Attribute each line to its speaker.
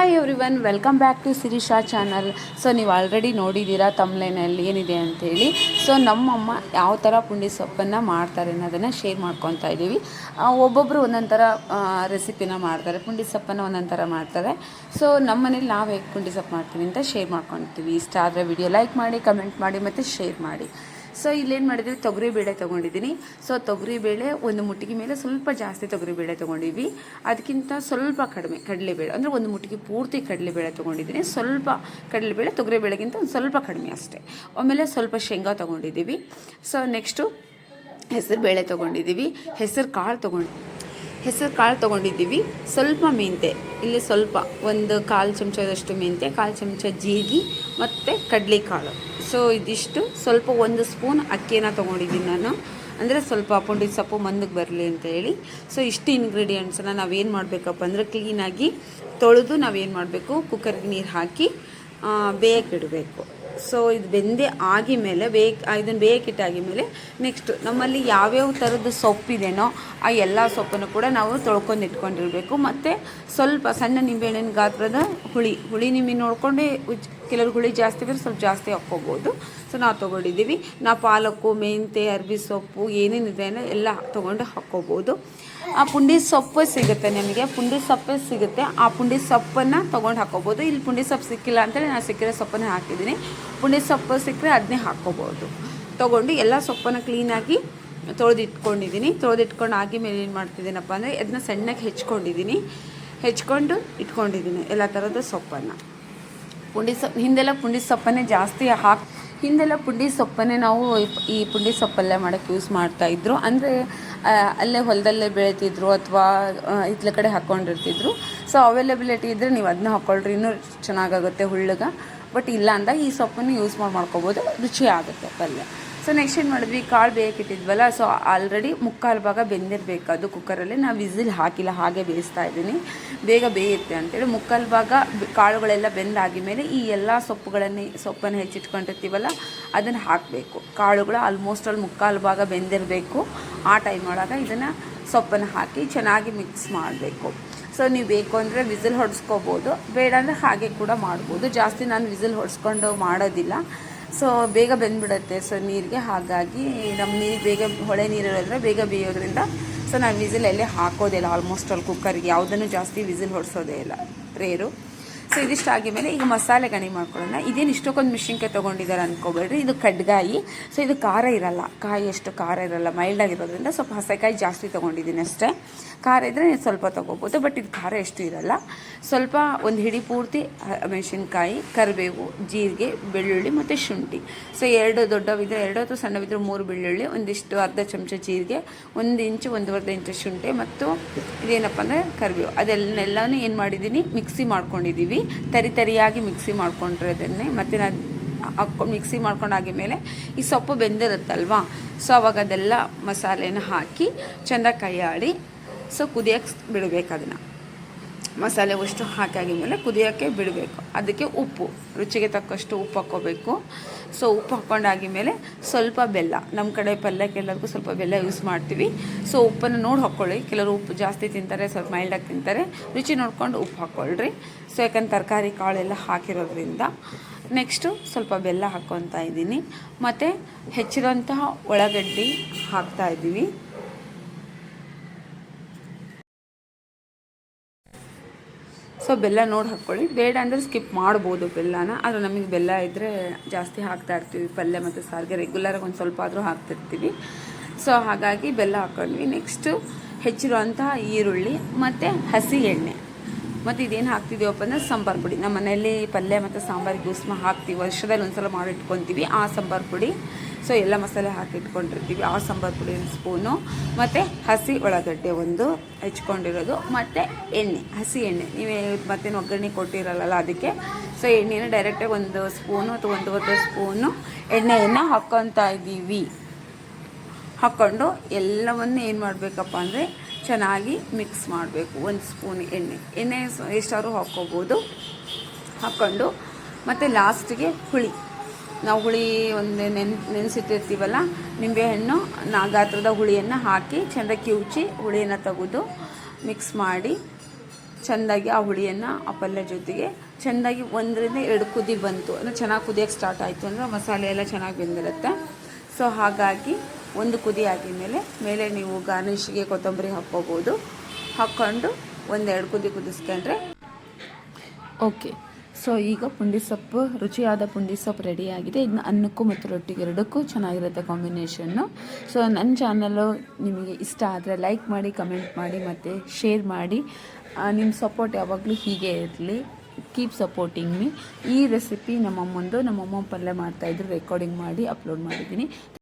Speaker 1: Everyone welcome back to Sirisha channel so ನೀವು already ನೋಡಿದ್ದೀರಾ ತಮ್ಲೈನಲ್ಲಿ ಏನಿದೆ ಅಂಥೇಳಿ ಸೊ ನಮ್ಮಮ್ಮ ಯಾವ ಥರ ಪುಂಡಿ ಸೊಪ್ಪನ್ನು ಮಾಡ್ತಾರೆ ಅನ್ನೋದನ್ನು ಶೇರ್ ಮಾಡ್ಕೊತಾ ಇದ್ದೀವಿ. ಒಬ್ಬೊಬ್ಬರು ಒಂದೊಂದು ಥರ ರೆಸಿಪಿನ ಮಾಡ್ತಾರೆ, ಪುಂಡಿ ಸೊಪ್ಪನ್ನು ಒಂದೊಂದು ಥರ ಮಾಡ್ತಾರೆ. ಸೊ ನಮ್ಮ ಮನೇಲಿ ನಾವು ಹೇಗೆ ಪುಂಡಿ ಸೊಪ್ಪು ಮಾಡ್ತೀವಿ ಅಂತ ಶೇರ್ ಮಾಡ್ಕೊತೀವಿ. ಇಷ್ಟ ಆದರೆ ವಿಡಿಯೋ ಲೈಕ್ ಮಾಡಿ ಕಮೆಂಟ್ ಮಾಡಿ ಮತ್ತು ಶೇರ್ ಮಾಡಿ. ಸೊ ಇಲ್ಲೇನು ಮಾಡಿದ್ವಿ ತೊಗರಿ ಬೇಳೆ ತೊಗೊಂಡಿದ್ದೀನಿ. ಸೊ ತೊಗರಿ ಬೇಳೆ ಒಂದು ಮುಟ್ಟಿಗೆ ಮೇಲೆ ಸ್ವಲ್ಪ ಜಾಸ್ತಿ ತೊಗರಿ ಬೇಳೆ ತೊಗೊಂಡಿದ್ವಿ. ಅದಕ್ಕಿಂತ ಸ್ವಲ್ಪ ಕಡಿಮೆ ಕಡಲೆಬೇಳೆ ಅಂದರೆ ಒಂದು ಮುಟ್ಟಿಗೆ ಪೂರ್ತಿ ಕಡಲೆಬೇಳೆ ತೊಗೊಂಡಿದ್ದೀನಿ. ಸ್ವಲ್ಪ ಕಡಲೆಬೇಳೆ ತೊಗರಿ ಬೇಳೆಗಿಂತ ಒಂದು ಸ್ವಲ್ಪ ಕಡಿಮೆ ಅಷ್ಟೇ. ಆಮೇಲೆ ಸ್ವಲ್ಪ ಶೇಂಗಾ ತೊಗೊಂಡಿದ್ದೀವಿ. ಸೊ ನೆಕ್ಸ್ಟು ಹೆಸರು ಬೇಳೆ ತೊಗೊಂಡಿದ್ದೀವಿ. ಹೆಸರು ಕಾಳು ತೊಗೊಂಡು, ಹೆಸರು ಕಾಳು ತೊಗೊಂಡಿದ್ದೀವಿ. ಸ್ವಲ್ಪ ಮೆಂತೆ ಇಲ್ಲಿ ಸ್ವಲ್ಪ ಒಂದು ಕಾಲು ಚಮಚದಷ್ಟು ಮೆಂತೆ ಕಾಲು ಚಮಚ ಜೀರಿಗೆ ಮತ್ತು ಕಡಲೆಕಾಳು ಸೊ ಇದಿಷ್ಟು. ಸ್ವಲ್ಪ ಒಂದು ಸ್ಪೂನ್ ಅಕ್ಕಿನ ತೊಗೊಂಡಿದ್ದೀನಿ ನಾನು. ಅಂದರೆ ಸ್ವಲ್ಪ ಅಪ್ಪೊಂಡಿ ಸೊಪ್ಪು ಮಂದಕ್ಕೆ ಬರಲಿ ಅಂತ ಹೇಳಿ. ಸೊ ಇಷ್ಟು ಇಂಗ್ರೀಡಿಯೆಂಟ್ಸನ್ನು ನಾವೇನು ಮಾಡಬೇಕಪ್ಪ ಅಂದರೆ ಕ್ಲೀನಾಗಿ ತೊಳೆದು ನಾವೇನು ಮಾಡಬೇಕು? ಕುಕ್ಕರ್ಗೆ ನೀರು ಹಾಕಿ ಬೇಯಕ್ಕಿಡಬೇಕು ಸೊ ಇದು ಬೆಂದೆ ಆಗಿ ಮೇಲೆ ಬೇಕ್ ಇದನ್ನು ಬೇಯಕ್ಕಿಟ್ಟಾಗಿ ಮೇಲೆ ನೆಕ್ಸ್ಟ್ ನಮ್ಮಲ್ಲಿ ಯಾವ್ಯಾವ ಥರದ ಸೊಪ್ಪಿದೆನೋ ಆ ಎಲ್ಲ ಸೊಪ್ಪನ್ನು ಕೂಡ ನಾವು ತೊಳ್ಕೊಂಡು ಇಟ್ಕೊಂಡಿರಬೇಕು. ಮತ್ತು ಸ್ವಲ್ಪ ಸಣ್ಣ ನಿಂಬೆಹಣ್ಣಿನ ಗಾತ್ರದ ಹುಳಿ ಹುಳಿ ನಿಂಬೆ ನೋಡಿಕೊಂಡೇ ಉಚ್ ಕೆಲವ್ರು ಹುಳಿ ಜಾಸ್ತಿ ಇದ್ರೆ ಸ್ವಲ್ಪ ಜಾಸ್ತಿ ಹಾಕ್ಕೋಬೋದು. ಸೊ ನಾವು ತೊಗೊಂಡಿದ್ದೀವಿ. ನಾವು ಪಾಲಕ್ಕು ಮೆಂತೆ ಅರ್ಬಿ ಸೊಪ್ಪು ಏನೇನಿದೆ ಎಲ್ಲ ತೊಗೊಂಡು ಹಾಕ್ಕೋಬೋದು. ಆ ಪುಂಡಿ ಸೊಪ್ಪು ಸಿಗುತ್ತೆ ನಿಮಗೆ. ಪುಂಡಿ ಸೊಪ್ಪೇ ಸಿಗುತ್ತೆ. ಆ ಪುಂಡಿ ಸೊಪ್ಪನ್ನು ತೊಗೊಂಡು ಹಾಕ್ಕೋಬೋದು. ಇಲ್ಲಿ ಪುಂಡಿ ಸೊಪ್ಪು ಸಿಕ್ಕಿಲ್ಲ ಅಂತೇಳಿ ನಾನು ಸಿಕ್ಕಿರೋ ಸೊಪ್ಪನ್ನು ಹಾಕಿದ್ದೀನಿ. ಪುಂಡಿ ಸೊಪ್ಪು ಸಿಕ್ಕರೆ ಅದನ್ನೇ ಹಾಕ್ಕೋಬೋದು. ತೊಗೊಂಡು ಎಲ್ಲ ಸೊಪ್ಪನ್ನು ಕ್ಲೀನಾಗಿ ತೊಳೆದಿಟ್ಕೊಂಡಿದ್ದೀನಿ. ತೊಳೆದಿಟ್ಕೊಂಡು ಆಗಿ ಮೇಲೆ ಏನು ಮಾಡ್ತಿದ್ದೀನಪ್ಪ ಅಂದರೆ ಅದನ್ನ ಸಣ್ಣಗೆ ಹೆಚ್ಕೊಂಡಿದ್ದೀನಿ. ಹೆಚ್ಕೊಂಡು ಇಟ್ಕೊಂಡಿದ್ದೀನಿ ಎಲ್ಲ ಥರದ ಸೊಪ್ಪನ್ನು. ಪುಂಡಿ ಸೊಪ್ಪು, ಹಿಂದೆಲ್ಲ ಪುಂಡಿ ಸೊಪ್ಪನ್ನೇ ಜಾಸ್ತಿ ಹಾಕಿ, ಹಿಂದೆಲ್ಲ ಪುಂಡಿ ಸೊಪ್ಪನ್ನೇ ನಾವು ಈ- ಪುಂಡಿ ಸೊಪ್ಪಲ್ಲೇ ಮಾಡೋಕ್ಕೆ ಯೂಸ್ ಮಾಡ್ತಾಯಿದ್ರು ಅಂದರೆ ಅಲ್ಲೇ ಹೊಲದಲ್ಲೇ ಬೆಳೀತಿದ್ರು ಅಥವಾ ಇತ್ಲ ಕಡೆ ಹಾಕ್ಕೊಂಡಿರ್ತಿದ್ರು ಸೊ ಅವೈಲೇಬಿಲಿಟಿ ಇದ್ದರೆ ನೀವು ಅದನ್ನ ಹಾಕ್ಕೊಳ್ರಿ ಇನ್ನೂ ಚೆನ್ನಾಗಾಗುತ್ತೆ ಹುಳ್ಳಗ. ಬಟ್ ಇಲ್ಲ ಅಂದಾಗ ಈ ಸೊಪ್ಪನ್ನು ಯೂಸ್ ಮಾಡಿ, ಮಾಡ್ಕೊಬೋದು. ರುಚಿ ಆಗುತ್ತೆ ಪಲ್ಯ. ಸೊ ನೆಕ್ಸ್ಟ್ ಏನು ಮಾಡಿದ್ವಿ? ಕಾಳು ಬೇಯಕ್ಕಿಟ್ಟಿದ್ವಲ್ಲ ಸೊ ಆಲ್ರೆಡಿ ಮುಕ್ಕಾಲು ಭಾಗ ಬೆಂದಿರಬೇಕು. ಅದು ಕುಕ್ಕರಲ್ಲಿ ನಾವು ವಿಸಿಲ್ ಹಾಕಿಲ್ಲ, ಹಾಗೆ ಬೇಯಿಸ್ತಾ ಇದ್ದೀನಿ. ಬೇಗ ಬೇಯುತ್ತೆ ಅಂತೇಳಿ ಮುಕ್ಕಾಲು ಭಾಗ ಕಾಳುಗಳೆಲ್ಲ ಬೆಂದಾಗಿ ಮೇಲೆ ಈ ಎಲ್ಲ ಸೊಪ್ಪುಗಳನ್ನೇ, ಸೊಪ್ಪನ್ನು ಹೆಚ್ಚಿಟ್ಕೊಂಡಿರ್ತೀವಲ್ಲ, ಅದನ್ನು ಹಾಕಬೇಕು. ಕಾಳುಗಳು ಆಲ್ಮೋಸ್ಟ್ ಅಲ್ಲಿ ಮುಕ್ಕಾಲು ಭಾಗ ಬೆಂದಿರಬೇಕು. ಆ ಟೈಮ್ ಒಳಗೆ ಇದನ್ನು ಸೊಪ್ಪನ್ನು ಹಾಕಿ ಚೆನ್ನಾಗಿ ಮಿಕ್ಸ್ ಮಾಡಬೇಕು. ಸೊ ನೀವು ಬೇಕು ಅಂದರೆ ವಿಸಿಲ್ ಹೊಡೆಸ್ಕೋಬೋದು, ಬೇಡ ಅಂದರೆ ಹಾಗೆ ಕೂಡ ಮಾಡ್ಬೋದು. ಜಾಸ್ತಿ ನಾನು ವಿಸಿಲ್ ಹೊಡೆಸ್ಕೊಂಡು ಮಾಡೋದಿಲ್ಲ. ಸೊ ಬೇಗ ಬೆಂದ್ಬಿಡುತ್ತೆ. ಸೊ ನೀರಿಗೆ ಹಾಗಾಗಿ ನಮ್ಮ ನೀರು ಬೇಗ, ಹೊಳೆ ನೀರು ಇರೋದ್ರೆ ಬೇಗ ಬೇಯೋದ್ರಿಂದ ಸೊ ನಾನು ವಿಸಿಲ್ ಎಲ್ಲಿ ಹಾಕೋದಿಲ್ಲ ಆಲ್ಮೋಸ್ಟ್ ಅಲ್ಲಿ ಕುಕ್ಕರ್ಗೆ ಯಾವುದನ್ನು ಜಾಸ್ತಿ ವಿಸಿಲ್ ಹೊಡ್ಸೋದೇ ಇಲ್ಲ. ರೇರು ಸೊ ಇದಿಷ್ಟು ಆಗಿದ್ಮೇಲೆ ಈಗ ಮಸಾಲೆ ಗಣಿ ಮಾಡ್ಕೊಳ್ಳೋಣ. ಇದೇನು ಇಷ್ಟಕ್ಕೊಂದು ಮಿಷಿನ್ಗೆ ತೊಗೊಂಡಿದ್ದಾರೆ ಅಂದ್ಕೋಬೇಡ್ರಿ ಇದು ಕಡ್ಗಾಯಿ. ಸೊ ಇದು ಖಾರ ಇರಲ್ಲ. ಕಾಯಿ ಅಷ್ಟು ಖಾರ ಇರಲ್ಲ. ಮೈಲ್ಡ್ ಆಗಿರೋದ್ರಿಂದ ಸ್ವಲ್ಪ ಹಸೆಕಾಯಿ ಜಾಸ್ತಿ ತೊಗೊಂಡಿದ್ದೀನಿ ಅಷ್ಟೇ. ಖಾರ ಇದ್ದರೆ ನೀವು ಸ್ವಲ್ಪ ತೊಗೋಬೋದು. ಬಟ್ ಇದು ಖಾರ ಎಷ್ಟು ಇರಲ್ಲ. ಸ್ವಲ್ಪ ಒಂದು ಹಿಡಿ ಪೂರ್ತಿ ಮೆಣಸಿನ್ಕಾಯಿ, ಕರಿಬೇವು, ಜೀರಿಗೆ, ಬೆಳ್ಳುಳ್ಳಿ ಮತ್ತು ಶುಂಠಿ. ಸೊ ಎರಡು ದೊಡ್ಡವಿದ್ರೆ ಎರಡು ಅಥವಾ ಸಣ್ಣವಿದ್ರೆ ಮೂರು ಬೆಳ್ಳುಳ್ಳಿ, ಒಂದಿಷ್ಟು ಅರ್ಧ ಚಮಚ ಜೀರಿಗೆ, ಒಂದು ಇಂಚು, ಒಂದೂವರೆ ಇಂಚು ಶುಂಠಿ ಮತ್ತು ಇದೇನಪ್ಪ ಅಂದರೆ ಕರಿಬೇವು. ಅದೆಲ್ಲನೂ ಏನು ಮಾಡಿದ್ದೀನಿ? ಮಿಕ್ಸಿ ಮಾಡ್ಕೊಂಡಿದ್ದೀವಿ ತರಿ ತರಿಯಾಗಿ ಮಿಕ್ಸಿ ಮಾಡ್ಕೊಂಡಿರೋದನ್ನೇ. ಮತ್ತು ನಾನು ಹಾಕ್ಕೊಂಡು ಮಿಕ್ಸಿ ಮಾಡ್ಕೊಂಡು ಮೇಲೆ ಈ ಸೊಪ್ಪು ಬೆಂದಿರುತ್ತಲ್ವಾ? ಸೊ ಅವಾಗ ಅದೆಲ್ಲ ಮಸಾಲೆನ ಹಾಕಿ ಚೆಂದ ಕೈಯಾಡಿ ಸೊ ಕುದಿಯೋಕ್ಕೆ ಬಿಡಬೇಕು ಅದನ್ನು. ಮಸಾಲೆ ಅಷ್ಟು ಹಾಕಾಗಿದ್ಮೇಲೆ ಕುದಿಯೋಕ್ಕೆ ಬಿಡಬೇಕು. ಅದಕ್ಕೆ ಉಪ್ಪು, ರುಚಿಗೆ ತಕ್ಕಷ್ಟು ಉಪ್ಪು ಹಾಕ್ಕೋಬೇಕು. ಸೊ ಉಪ್ಪು ಹಾಕ್ಕೊಂಡಾಗಿದ್ಮೇಲೆ ಸ್ವಲ್ಪ ಬೆಲ್ಲ. ನಮ್ಮ ಕಡೆ ಪಲ್ಯಕ್ಕೆ ಎಲ್ಲರಿಗೂ ಸ್ವಲ್ಪ ಬೆಲ್ಲ ಯೂಸ್ ಮಾಡ್ತೀವಿ. ಸೊ ಉಪ್ಪನ್ನು ನೋಡಿ ಹಾಕ್ಕೊಳ್ಳಿ ಕೆಲವರು ಉಪ್ಪು ಜಾಸ್ತಿ ತಿಂತಾರೆ, ಸ್ವಲ್ಪ ಮೈಲ್ಡಾಗಿ ತಿಂತಾರೆ. ರುಚಿ ನೋಡ್ಕೊಂಡು ಉಪ್ಪು ಹಾಕ್ಕೊಳ್ರಿ. ಸೊ ಯಾಕಂದ್ರೆ ತರಕಾರಿ, ಕಾಳೆಲ್ಲ ಹಾಕಿರೋದ್ರಿಂದ ನೆಕ್ಸ್ಟು ಸ್ವಲ್ಪ ಬೆಲ್ಲ ಹಾಕ್ಕೊತಾ ಇದ್ದೀನಿ. ಮತ್ತು ಹೆಚ್ಚಿರೋಂತಹ ಹಾಕ್ತಾ ಸೊ ಬೆಲ್ಲ ನೋಡಿ ಹಾಕ್ಕೊಳ್ಳಿ. ಬೇಡ ಅಂದರೆ ಸ್ಕಿಪ್ ಮಾಡ್ಬೋದು ಬೆಲ್ಲನ. ಆದರೆ ನಮಗೆ ಬೆಲ್ಲ ಇದ್ದರೆ ಜಾಸ್ತಿ ಹಾಕ್ತಾ ಇರ್ತೀವಿ. ಪಲ್ಯ ಮತ್ತು ಸಾರಿಗೆ ರೆಗ್ಯುಲರಾಗಿ ಒಂದು ಸ್ವಲ್ಪ ಆದರೂ ಹಾಕ್ತಿರ್ತೀವಿ. ಸೊ ಹಾಗಾಗಿ ಬೆಲ್ಲ ಹಾಕ್ಕೊಂಡ್ವಿ ನೆಕ್ಸ್ಟು ಹೆಚ್ಚಿರುವಂತಹ ಈರುಳ್ಳಿ ಮತ್ತು ಹಸಿ ಎಣ್ಣೆ. ಮತ್ತು ಇದೇನು ಹಾಕ್ತಿದ್ದೀವಪ್ಪ ಅಂದರೆ ಸಾಂಬಾರು ಪುಡಿ. ನಮ್ಮ ಮನೆಯಲ್ಲಿ ಪಲ್ಯ ಮತ್ತು ಸಾಂಬಾರಿಗೆ ಉಸ್ಮ ಹಾಕ್ತೀವಿ. ವರ್ಷದಲ್ಲಿ ಒಂದು ಸಲ ಮಾಡಿಟ್ಕೊತೀವಿ. ಆ ಸಾಂಬಾರು ಪುಡಿ. ಸೊ ಎಲ್ಲ ಮಸಾಲೆ ಹಾಕಿ ಇಟ್ಕೊಂಡಿರ್ತೀವಿ. ಆ ಸಾಂಬಾರು ಪುಡಿ ಒಂದು ಸ್ಪೂನು ಮತ್ತು ಹಸಿ ಉಳ್ಳಾಗಡ್ಡೆ ಒಂದು ಹೆಚ್ಕೊಂಡಿರೋದು. ಮತ್ತು ಎಣ್ಣೆ, ಹಸಿ ಎಣ್ಣೆ. ನೀವೇ ಮತ್ತೇನು ಒಗ್ಗರಣೆ ಕೊಟ್ಟಿರಲ್ಲ ಅದಕ್ಕೆ. ಸೊ ಎಣ್ಣೆನ ಡೈರೆಕ್ಟಾಗಿ ಒಂದು ಸ್ಪೂನು ಅಥವಾ ಒಂದೂವರೆ ಸ್ಪೂನು ಎಣ್ಣೆಯನ್ನು ಹಾಕ್ಕೊತಾ ಇದ್ದೀವಿ. ಹಾಕ್ಕೊಂಡು ಎಲ್ಲವನ್ನು ಏನು ಮಾಡಬೇಕಪ್ಪ ಅಂದರೆ ಚೆನ್ನಾಗಿ ಮಿಕ್ಸ್ ಮಾಡಬೇಕು. ಒಂದು ಸ್ಪೂನ್ ಎಣ್ಣೆ. ಎಣ್ಣೆ ಎಷ್ಟಾದ್ರೂ ಹಾಕ್ಕೋಬೋದು. ಹಾಕ್ಕೊಂಡು ಮತ್ತು ಲಾಸ್ಟಿಗೆ ಹುಳಿ. ನಾವು ಹುಳಿ ಒಂದು ನೆನ್, ನೆನೆಸಿಟ್ಟಿರ್ತೀವಲ್ಲ ನಿಂಬೆಹಣ್ಣು ನಾ ಗಾತ್ರದ ಹುಳಿಯನ್ನು ಹಾಕಿ ಚೆಂದ ಕಿವುಚಿ ಹುಳಿಯನ್ನು ತೆಗೆದು ಮಿಕ್ಸ್ ಮಾಡಿ, ಚೆಂದಾಗಿ ಆ ಹುಳಿಯನ್ನು ಆ ಪಲ್ಯ ಜೊತೆಗೆ ಚೆಂದಾಗಿ ಒಂದರಿಂದ ಎರಡು ಕುದಿ ಬಂತು. ಅಂದರೆ ಚೆನ್ನಾಗಿ ಕುದಿಯೋಕ್ಕೆ ಸ್ಟಾರ್ಟ್ ಆಯಿತು. ಅಂದರೆ ಮಸಾಲೆ ಎಲ್ಲ ಚೆನ್ನಾಗಿ ಬೆಂದಿರುತ್ತೆ. ಸೊ ಹಾಗಾಗಿ ಒಂದು ಕುದಿ ಆಗಿದ್ಮೇಲೆ ಮೇಲೆ ನೀವು ಗಾರ್ನಿಷ್ಗೆ ಕೊತ್ತಂಬರಿ ಹಾಕ್ಕೋಬೋದು. ಹಾಕ್ಕೊಂಡು ಒಂದೆರಡು ಕುದಿ ಕುದಿಸ್ಕೊಂಡ್ರೆ ಓಕೆ ಸೊ ಈಗ ಪುಂಡಿ ಸೊಪ್ಪು, ರುಚಿಯಾದ ಪುಂಡಿ ಸೊಪ್ಪು ರೆಡಿಯಾಗಿದೆ. ಇದನ್ನ ಅನ್ನಕ್ಕೂ ಮತ್ತು ರೊಟ್ಟಿಗೆ ಎರಡಕ್ಕೂ ಚೆನ್ನಾಗಿರುತ್ತೆ ಕಾಂಬಿನೇಷನ್ನು ಸೊ ನನ್ನ ಚಾನಲು ನಿಮಗೆ ಇಷ್ಟ ಆದರೆ ಲೈಕ್ ಮಾಡಿ ಕಮೆಂಟ್ ಮಾಡಿ ಮತ್ತು ಶೇರ್ ಮಾಡಿ. ನಿಮ್ಮ ಸಪೋರ್ಟ್ ಯಾವಾಗಲೂ ಹೀಗೆ ಇರಲಿ. ಕೀಪ್ ಸಪೋರ್ಟಿಂಗ್ ಮೀ ಈ ರೆಸಿಪಿ ನಮ್ಮಮ್ಮಂದು ನಮ್ಮಮ್ಮ ಪಲ್ಯ ಮಾಡ್ತಾಯಿದ್ರು ರೆಕಾರ್ಡಿಂಗ್ ಮಾಡಿ ಅಪ್ಲೋಡ್ ಮಾಡಿದ್ದೀನಿ.